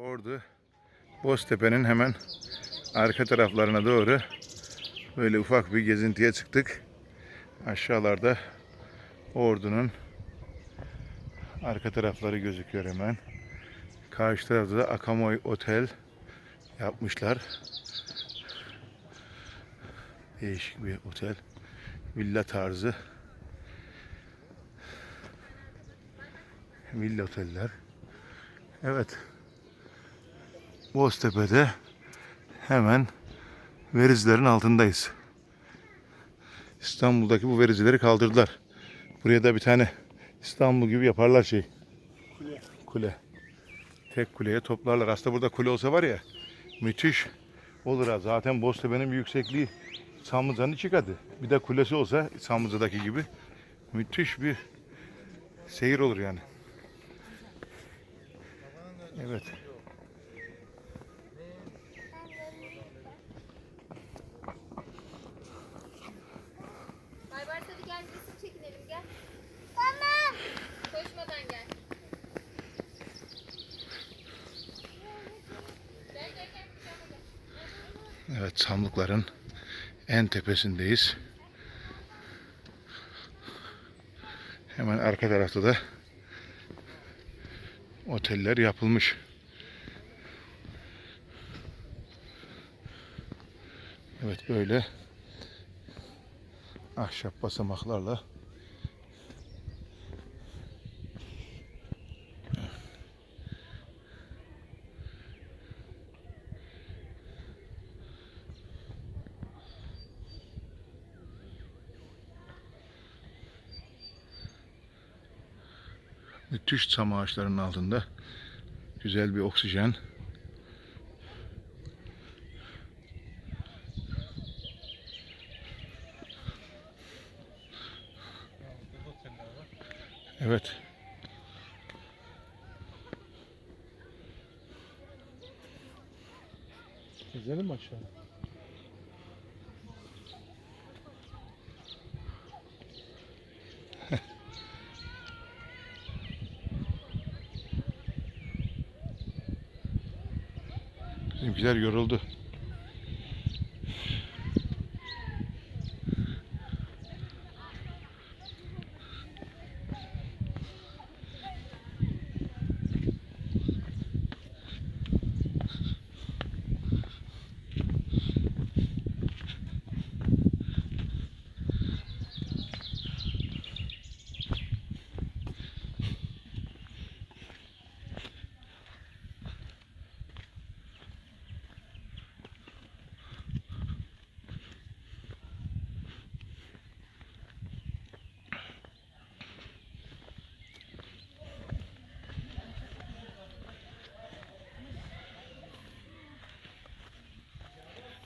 Ordu Boztepe'nin hemen arka taraflarına doğru böyle ufak bir gezintiye çıktık. Aşağılarda Ordu'nun arka tarafları gözüküyor hemen. Karşı tarafta da Akamoy Otel yapmışlar. Değişik bir otel. Villa tarzı. Villa oteller. Evet. Boztepe'de hemen verizlerin altındayız. İstanbul'daki bu verizileri kaldırdılar. Buraya da bir tane İstanbul gibi yaparlar şey. Kule. Kule. Tek kuleye toplarlar. Aslında burada kule olsa var ya müthiş olur ha. Zaten Boztepe'nin bir yüksekliği Çamlıca'nın iki katı. Bir de kulesi olsa Çamlıca'daki gibi müthiş bir seyir olur yani. Evet. Evet Çamlıkların en tepesindeyiz. Hemen arka tarafta da oteller yapılmış. Evet böyle ahşap basamaklarla müthiş çam ağaçlarının altında güzel bir oksijen. Evet. Gezelim aşağı? Bizimkiler yoruldu.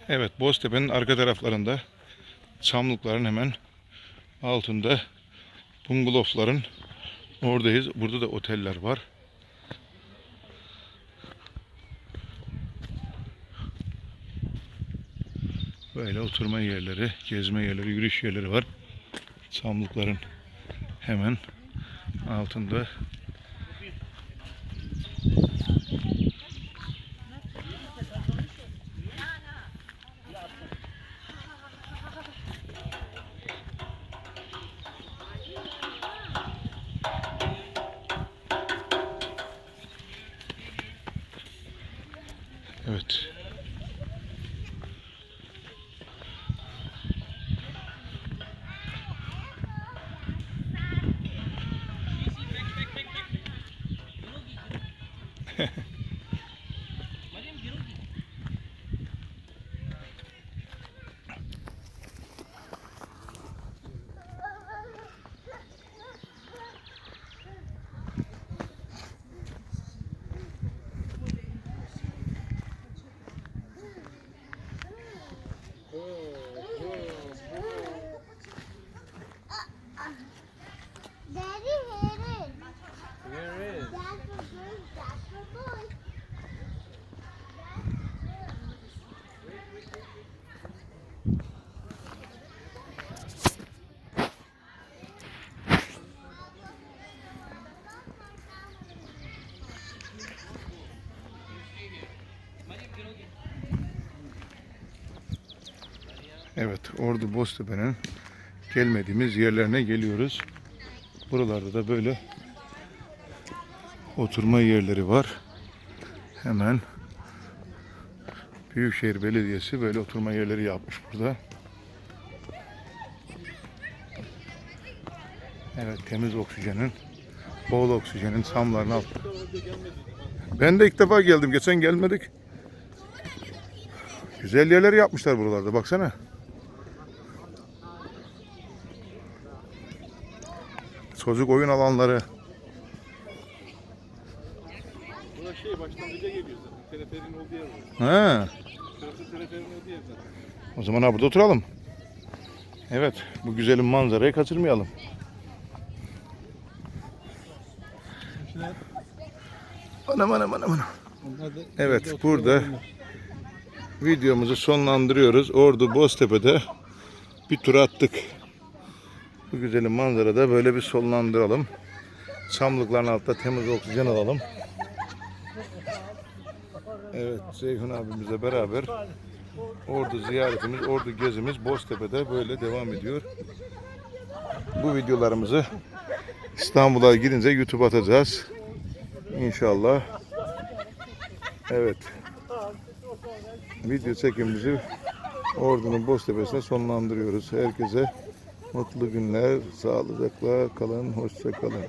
Evet Boztepe'nin arka taraflarında Çamlıkların hemen altında bungalovların oradayız. Burada da oteller var. Böyle oturma yerleri, gezme yerleri, yürüyüş yerleri var. Çamlıkların hemen altında. Evet. Evet, Ordu Boztepe'nin gelmediğimiz yerlerine geliyoruz. Buralarda da böyle oturma yerleri var. Hemen Büyükşehir Belediyesi böyle oturma yerleri yapmış burada. Evet, temiz oksijenin, bol oksijenin samların alt. Ben de ilk defa geldim. Geçen gelmedik. Güzel yerler yapmışlar buralarda. Baksana. Çocuk oyun alanları. Burası şey başlangıca geliyor zaten. Teleferin olduğu yer var. Ha. Şurası teleferin olduğu yer zaten. O zaman ha burada oturalım. Evet, bu güzelim manzarayı kaçırmayalım. Anam anam anam anam. Evet, burada videomuzu sonlandırıyoruz. Ordu Boztepe'de bir tur attık. Bu güzelim manzarada böyle bir sonlandıralım. Çamlıkların altında temiz oksijen alalım. Evet, Ceyhun abimizle beraber Ordu ziyaretimiz, Ordu gezimiz Boztepe'de böyle devam ediyor. Bu videolarımızı İstanbul'a gidince YouTube atacağız. İnşallah. Evet. Video çekimimizi Ordu'nun Boztepe'sine sonlandırıyoruz. Herkese mutlu günler, sağlıcakla kalın, hoşça kalın.